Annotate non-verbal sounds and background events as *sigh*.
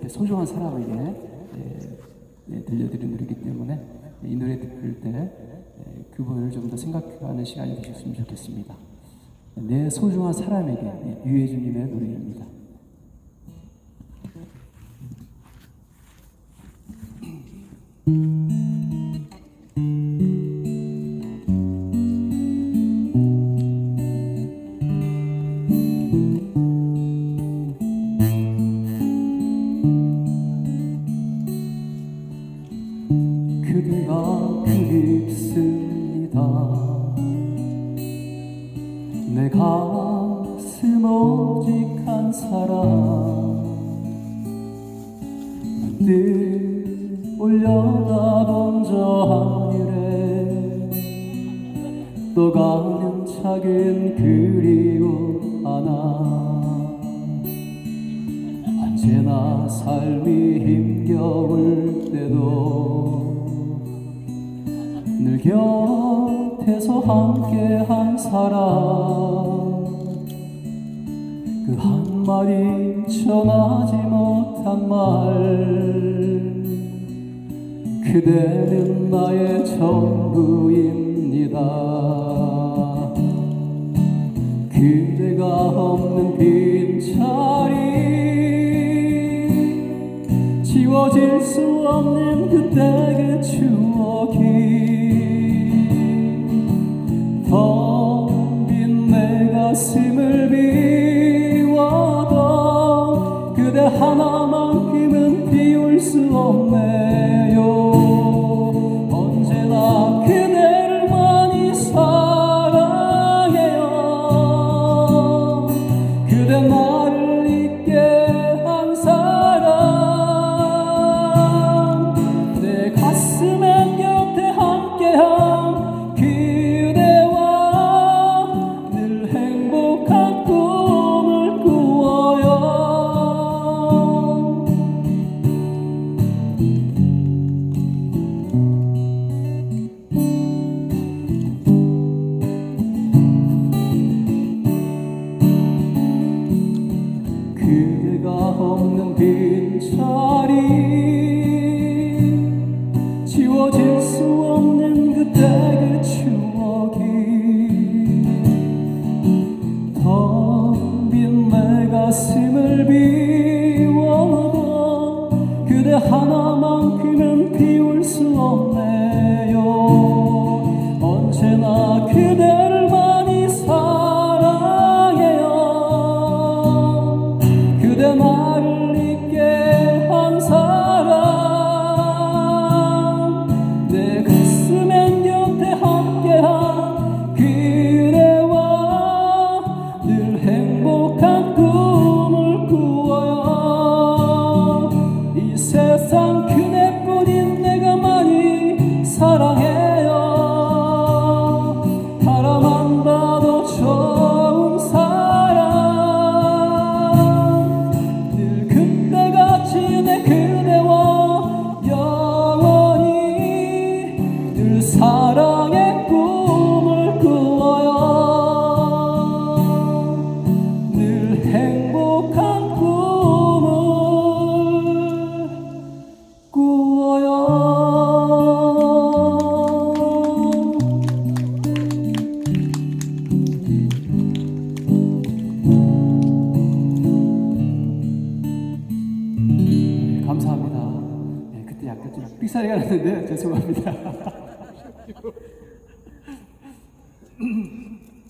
옆에 소중한 사람에게 예, 예, 들려드린 노래이기 때문에 이 노래 들을 때 예, 그분을 좀 더 생각하는 시간이 되셨으면 좋겠습니다. 내 소중한 사람에게 예, 유해주님의 노래입니다. 그 *clears throat* 가슴 오직 한 사람. 늘 올려다본 저 하늘에 떠가는 작은 그리움 하나 언제나 삶이 힘겨울 때도 늘 곁에서 함께 한 사람. 그 한마디 전하지 못한 말. 그대는 나의 전부입니다. 그대가 없는 빈자리. 지워질 수 없는 비워도 그대 하나만큼은 비울 수 없네 그대가 없는 빈자리 지워질 수 없는 살짝 삑사리가 났는데 죄송합니다. *laughs*